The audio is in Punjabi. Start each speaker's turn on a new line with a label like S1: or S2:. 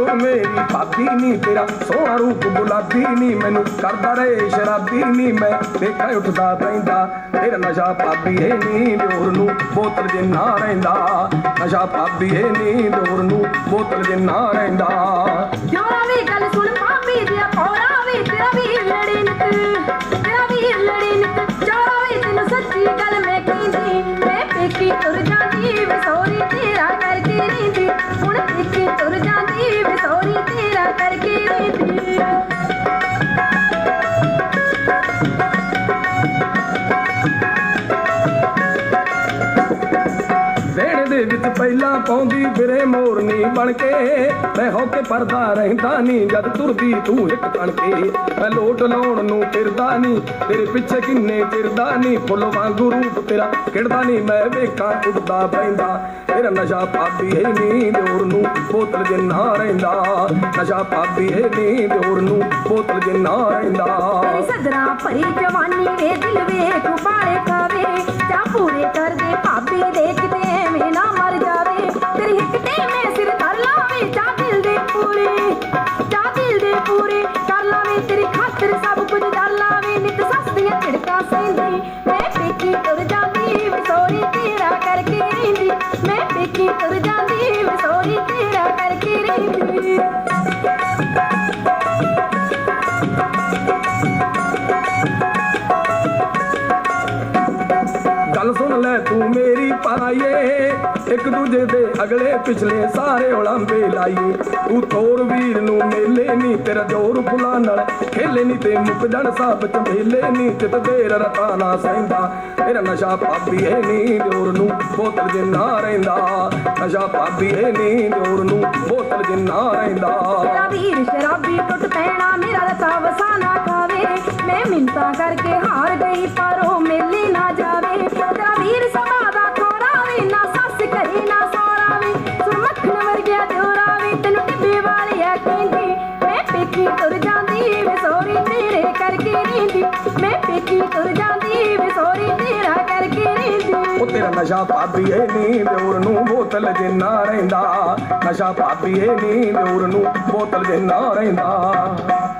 S1: ਉਹ ਮੇਰੀ ਭਾਬੀ ਨਹੀਂ ਤੇਰਾ ਸੋਹਣਾ ਰੂਪ ਗੁਲਾਬੀ ਨੀ, ਮੈਨੂੰ ਕਰਦਾ ਰਹੇ ਸ਼ਰਾਬੀ ਨੀ, ਮੈਂ ਦੇਖਾ ਉੱਠਦਾ ਪੈਂਦਾ ਤੇਰਾ ਨਸ਼ਾ ਭਾਬੀ ਇਹ ਨੀ, ਦਿਓਰ ਨੂੰ ਬੋਤਲ ਜਿੰਨਾ ਰਹਿੰਦਾ। ਨਸ਼ਾ ਭਾਬੀ ਇਹ ਨੀ, ਦਿਓਰ ਨੂੰ ਬੋਤਲ ਜਿੰਨਾ ਰਹਿੰਦਾ।
S2: ਮੈਂ ਪੇਕੀ
S1: ਵਿੱਚ ਪਹਿਲਾਂ ਪਾਉਂਦੀ ਫਿਰੇ ਮੋਰਨੀ ਬਣ ਕੇ। ਮੈਂ ਹੋ ਕੇ ਪਰਦਾ ਰਹਿੰਦਾ ਨਹੀਂ, ਜਦ ਤੁਰਦੀ ਤੂੰ ਇੱਕ ਤਣ ਕੇ ਮੈਂ ਲੋਟ ਲਾਉਣ ਨੂੰ ਫਿਰਦਾ ਨਹੀਂ, ਤੇਰੇ ਪਿੱਛੇ ਕਿੰਨੇ ਫਿਰਦਾ ਨਹੀਂ। ਫੁੱਲ ਵਾਂਗੂ ਰੂਪ ਤੇਰਾ ਖਿੜਦਾ ਨਹੀਂ, ਮੈਂ ਵੇਖਾਂ ਉੱਡਦਾ ਪੈਂਦਾ ਤੇਰਾ ਨਸ਼ਾ ਪਾਪੀ ਹੈ ਨੀ, ਦਿਓਰ ਨੂੰ ਬੋਤਲ ਜਿੰਨਾ ਰਹਿੰਦਾ। ਨਸ਼ਾ ਪਾਪੀ ਹੈ ਨੀ, ਦਿਓਰ ਨੂੰ ਬੋਤਲ ਜਿੰਨਾ ਰਹਿੰਦਾ।
S2: ਤੇਰੀ ਭਰੀ ਜਵਾਨੀ ਵੇ, ਦਿਲ ਵੇਖ ਪਾਲੇ ਦੀਆਂ ਝਿੜਕਾਂ ਮੈਂ ਪੇਕੀ ਤੁਰ ਜਾਂਦੀ, ਵਿਸੋਰੀ ਤੇਰਾ ਕਰਕੇ ਰਹਿੰਦੀ। ਮੈਂ ਪੇਕੀ ਤੁਰ ਜਾਂਦੀ, ਵਿਸੋਰੀ ਤੇਰਾ ਕਰਕੇ ਰਹਿੰਦੀ।
S1: ਗੱਲ ਸੁਣ ਲੈ ਤੂੰ ਮੇਰੀ ਪਾਈਏ। ਇੱਕ ਦੂਜੇ ਦੇ ਅਗਲੇ ਪਿਛਲੇ ਸਾਰੇ ਉਲਾਂਬੇ ਲਾਈਏ। ਤੂੰ ਤੋਰ ਵੀਰ ਨੂੰ ਮੇਲੇ ਨਹੀਂ ਤੇਰਾ ਜੋਰ ਫੁੱਲਾਂ ਨਾਲ ਖੇਲੇ ਨਹੀਂ ਤੇ ਮੁੱਕ ਜਣ ਸਭ ਚੰਬੇਲੇ ਨਹੀਂ ਤੇ ਤੇਰਾ ਰਤਾ ਨਾ ਸਹਿੰਦਾ। ਨਸ਼ਾ ਪਾਪੀ ਹੈ ਨਹੀਂ ਜੋਰ ਨੂੰ ਬੋਤਲ ਜਿੰਨਾ ਰਹਿੰਦਾ। ਨਸ਼ਾ ਪਾਪੀ ਹੈ ਨਹੀਂ ਜੋਰ ਨੂੰ ਬੋਤਲ ਜਿੰਨਾ ਰਹਿੰਦਾ।
S2: ਤੇਰਾ ਵੀਰ ਸ਼ਰਾਬੀ ਟੁੱਟ ਪੈਣਾ, ਮੇਰਾ ਲਤਾ ਵਸਾਨਾ ਖਾਵੇ। ਮੈਂ ਮਿੰਤਾ ਕਰਕੇ ਹਾਰ ਗਈ, ਪਰ ਰਹਿੰਦੀ
S1: ਉਹ ਤੇਰਾ ਨਸ਼ਾ ਭਾਬੀ ਏ ਨੀ ਦਿਓਰ ਨੂੰ ਬੋਤਲ ਜਿੰਨਾ